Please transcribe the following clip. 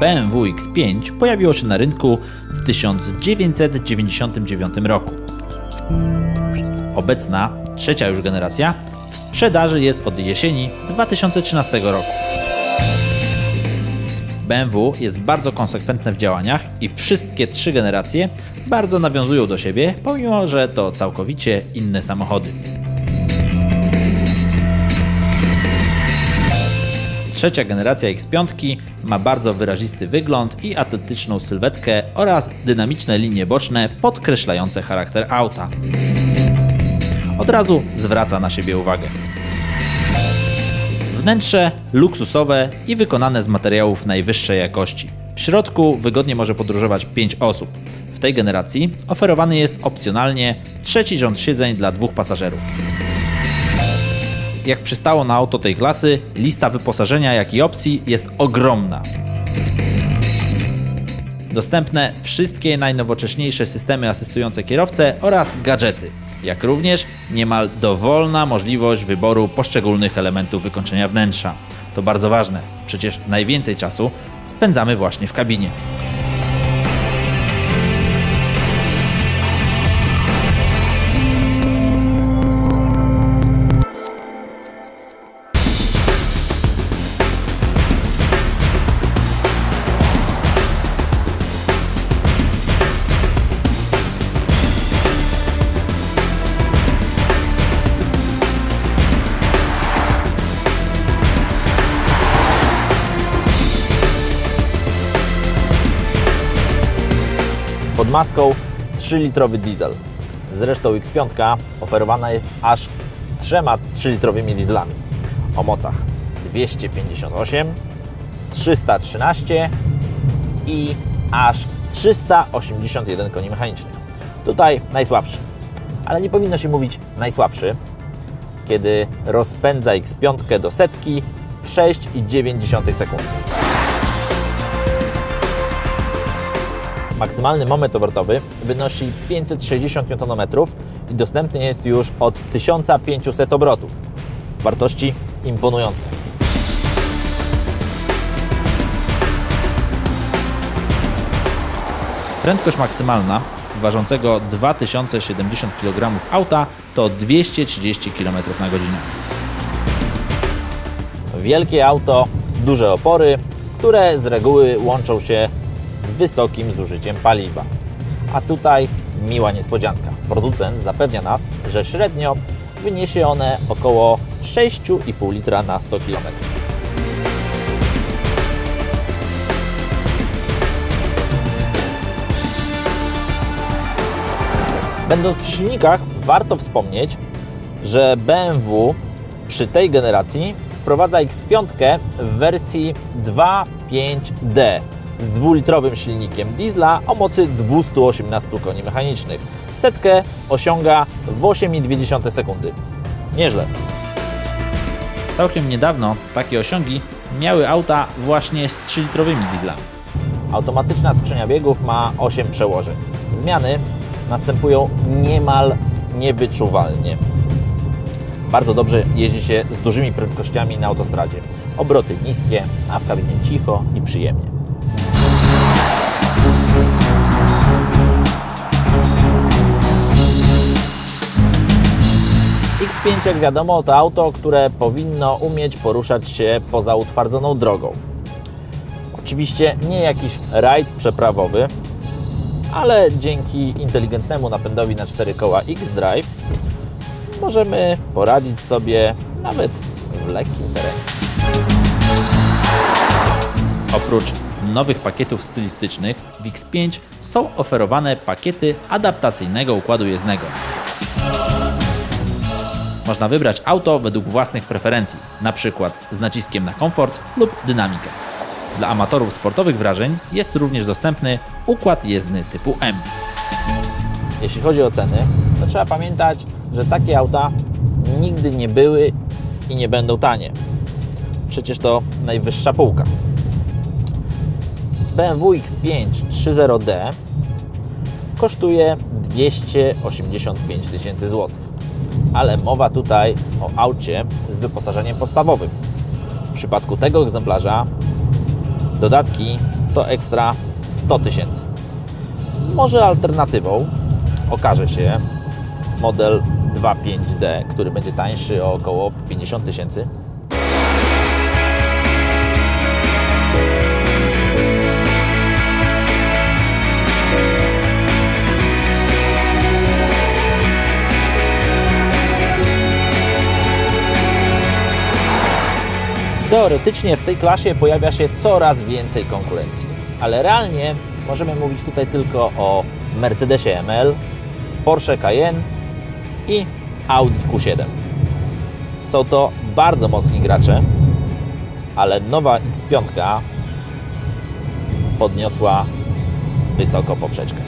BMW X5 pojawiło się na rynku w 1999 roku. Obecna, trzecia już generacja, w sprzedaży jest od jesieni 2013 roku. BMW jest bardzo konsekwentne w działaniach i wszystkie trzy generacje bardzo nawiązują do siebie, pomimo że to całkowicie inne samochody. Trzecia generacja X5 ma bardzo wyrazisty wygląd i atletyczną sylwetkę oraz dynamiczne linie boczne podkreślające charakter auta. Od razu zwraca na siebie uwagę. Wnętrze luksusowe i wykonane z materiałów najwyższej jakości. W środku wygodnie może podróżować 5 osób. W tej generacji oferowany jest opcjonalnie trzeci rząd siedzeń dla dwóch pasażerów. Jak przystało na auto tej klasy, lista wyposażenia jak i opcji jest ogromna. Dostępne wszystkie najnowocześniejsze systemy asystujące kierowcę oraz gadżety, jak również niemal dowolna możliwość wyboru poszczególnych elementów wykończenia wnętrza. To bardzo ważne, przecież najwięcej czasu spędzamy właśnie w kabinie. Maską 3-litrowy diesel. Zresztą X5 oferowana jest aż z trzema 3-litrowymi dieslami o mocach 258, 313 i aż 381 koni mechanicznych. Tutaj najsłabszy, ale nie powinno się mówić najsłabszy, kiedy rozpędza X5 do setki w 6,9 sekundy. Maksymalny moment obrotowy wynosi 560 Nm i dostępny jest już od 1500 obrotów. Wartości imponujące. Prędkość maksymalna ważącego 2070 kg auta to 230 km na godzinę. Wielkie auto, duże opory, które z reguły łączą się wysokim zużyciem paliwa. A tutaj miła niespodzianka. Producent zapewnia nas, że średnio wyniesie one około 6,5 litra na 100 km. Będąc przy silnikach, warto wspomnieć, że BMW przy tej generacji wprowadza X5 w wersji 2.5D z dwulitrowym silnikiem diesla o mocy 218 koni mechanicznych. Setkę osiąga w 8,2 sekundy. Nieźle. Całkiem niedawno takie osiągi miały auta właśnie z 3-litrowymi dieslami. Automatyczna skrzynia biegów ma 8 przełożeń. Zmiany następują niemal niewyczuwalnie. Bardzo dobrze jeździ się z dużymi prędkościami na autostradzie. Obroty niskie, a w kabinie cicho i przyjemnie. X5, jak wiadomo, to auto, które powinno umieć poruszać się poza utwardzoną drogą. Oczywiście nie jakiś rajd przeprawowy, ale dzięki inteligentnemu napędowi na cztery koła X-Drive możemy poradzić sobie nawet w lekkim terenie. Oprócz nowych pakietów stylistycznych w X5 są oferowane pakiety adaptacyjnego układu jezdnego. Można wybrać auto według własnych preferencji, na przykład z naciskiem na komfort lub dynamikę. Dla amatorów sportowych wrażeń jest również dostępny układ jezdny typu M. Jeśli chodzi o ceny, to trzeba pamiętać, że takie auta nigdy nie były i nie będą tanie. Przecież to najwyższa półka. BMW X5 3.0D kosztuje 285 tysięcy złotych. Ale mowa tutaj o aucie z wyposażeniem podstawowym. W przypadku tego egzemplarza dodatki to ekstra 100 tysięcy. Może alternatywą okaże się model 2.5D, który będzie tańszy o około 50 tysięcy. Teoretycznie w tej klasie pojawia się coraz więcej konkurencji, ale realnie możemy mówić tutaj tylko o Mercedesie ML, Porsche Cayenne i Audi Q7. Są to bardzo mocni gracze, ale nowa X5 podniosła wysoko poprzeczkę.